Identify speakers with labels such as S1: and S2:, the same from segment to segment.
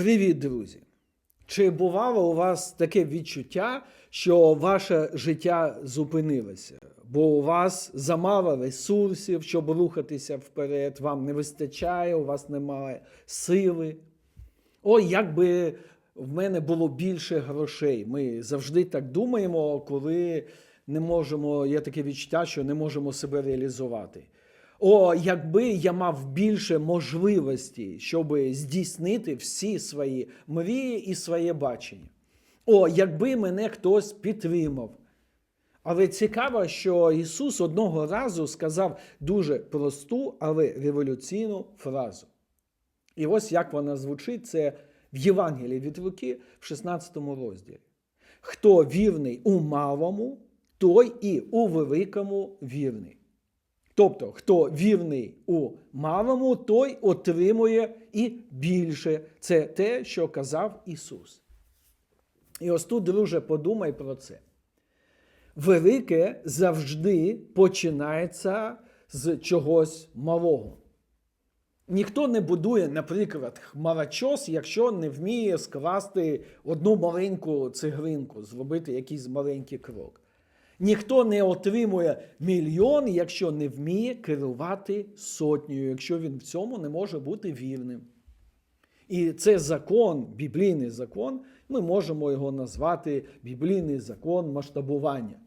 S1: Привіт, друзі! Чи бувало у вас таке відчуття, що ваше життя зупинилося? Бо у вас замало ресурсів, щоб рухатися вперед, вам не вистачає, у вас немає сили. Ой, як би в мене було більше грошей. Ми завжди так думаємо, коли не можемо, є таке відчуття, що не можемо себе реалізувати. О, якби я мав більше можливостей, щоб здійснити всі свої мрії і своє бачення. О, якби мене хтось підтримав. Але цікаво, що Ісус одного разу сказав дуже просту, але революційну фразу. І ось як вона звучить, це в Євангелії від Луки в 16 розділі. Хто вірний у малому, той і у великому вірний. Тобто, хто вірний у малому, той отримує і більше. Це те, що казав Ісус. І ось тут, друже, подумай про це. Велике завжди починається з чогось малого. Ніхто не будує, наприклад, хмарочос, якщо не вміє скласти одну маленьку цеглинку, зробити якийсь маленький крок. Ніхто не отримує мільйон, якщо не вміє керувати сотнею, якщо він в цьому не може бути вірним. І це закон, біблійний закон, ми можемо його назвати біблійний закон масштабування.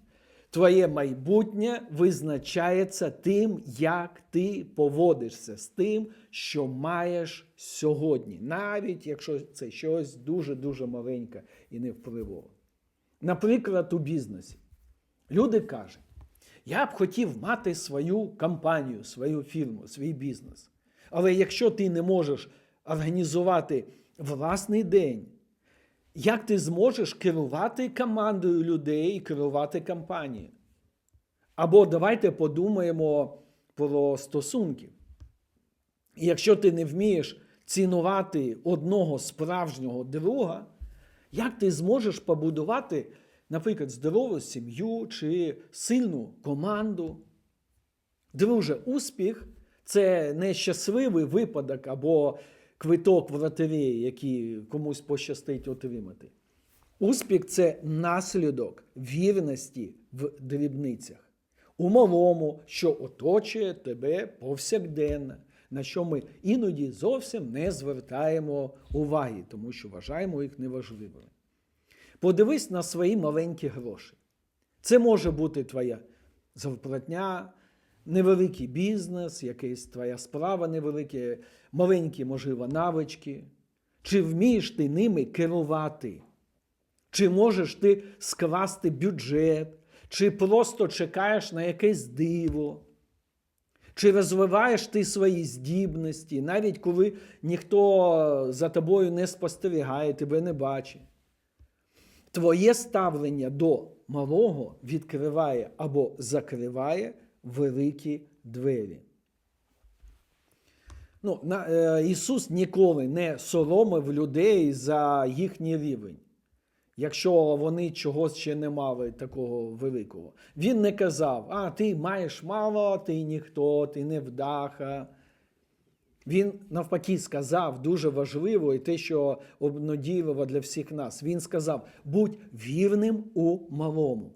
S1: Твоє майбутнє визначається тим, як ти поводишся з тим, що маєш сьогодні, навіть якщо це щось дуже-дуже маленьке і невпливове. Наприклад, у бізнесі. Люди кажуть, я б хотів мати свою компанію, свою фірму, свій бізнес. Але якщо ти не можеш організувати власний день, як ти зможеш керувати командою людей і керувати компанією? Або давайте подумаємо про стосунки. Якщо ти не вмієш цінувати одного справжнього друга, як ти зможеш побудувати, наприклад, здорову сім'ю чи сильну команду? Друже, успіх це не щасливий випадок або квиток в лотереї, який комусь пощастить отримати. Успіх це наслідок вірності в дрібницях, у малому, що оточує тебе повсякденно, на що ми іноді зовсім не звертаємо уваги, тому що вважаємо їх неважливими. Подивись на свої маленькі гроші. Це може бути твоя зарплатня, невеликий бізнес, якась твоя справа невелика, маленькі, можливо, навички. Чи вмієш ти ними керувати? Чи можеш ти скласти бюджет, чи просто чекаєш на якесь диво? Чи розвиваєш ти свої здібності, навіть коли ніхто за тобою не спостерігає, тебе не бачить? Твоє ставлення до малого відкриває або закриває великі двері. Ну, на, е, Ісус ніколи не соромив людей за їхній рівень, якщо вони чогось ще не мали такого великого. Він не казав, а ти маєш мало, ти ніхто, ти не вдаха. Він навпаки сказав дуже важливо і те, що обнадійливо для всіх нас. Він сказав: будь вірним у малому.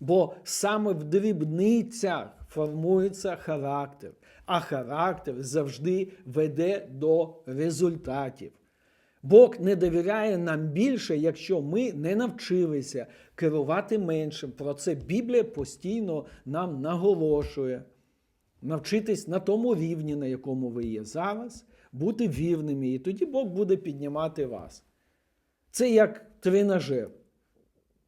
S1: Бо саме в дрібницях формується характер, а характер завжди веде до результатів. Бог не довіряє нам більше, якщо ми не навчилися керувати меншим. Про це Біблія постійно нам наголошує. Навчитись на тому рівні, на якому ви є зараз, бути вірними, і тоді Бог буде піднімати вас. Це як тренажер.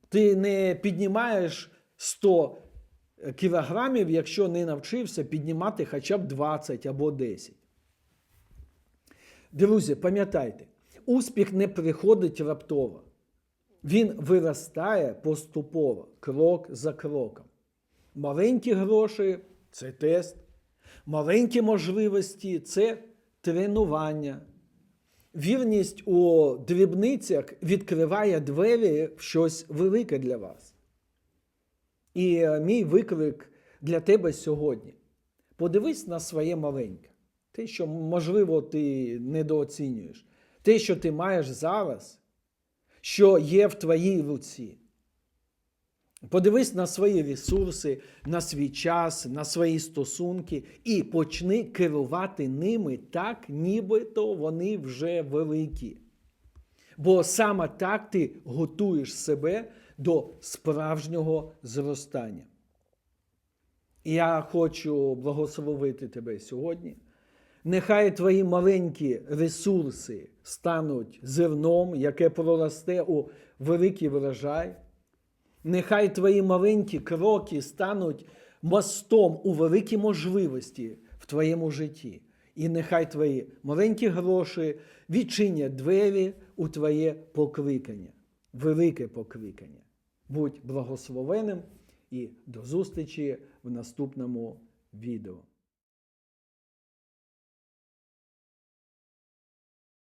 S1: Ти не піднімаєш 100 кілограмів, якщо не навчився піднімати хоча б 20 або 10. Друзі, пам'ятайте, успіх не приходить раптово. Він виростає поступово, крок за кроком. Маленькі гроші це тест, маленькі можливості це тренування. Вірність у дрібницях відкриває двері в щось велике для вас. І е, мій виклик для тебе сьогодні. Подивись на своє маленьке, те, що, можливо, ти недооцінюєш. те, що ти маєш зараз, що є в твоїй руці. Подивись на свої ресурси, на свій час, на свої стосунки і почни керувати ними так, нібито вони вже великі. Бо саме так ти готуєш себе до справжнього зростання. Я хочу благословити тебе сьогодні. Нехай твої маленькі ресурси стануть зерном, яке проросте у великий врожай. Нехай твої маленькі кроки стануть мостом у великі можливості в твоєму житті. І нехай твої маленькі гроші відчинять двері у твоє покликання, велике покликання. Будь благословеним і до зустрічі в наступному відео.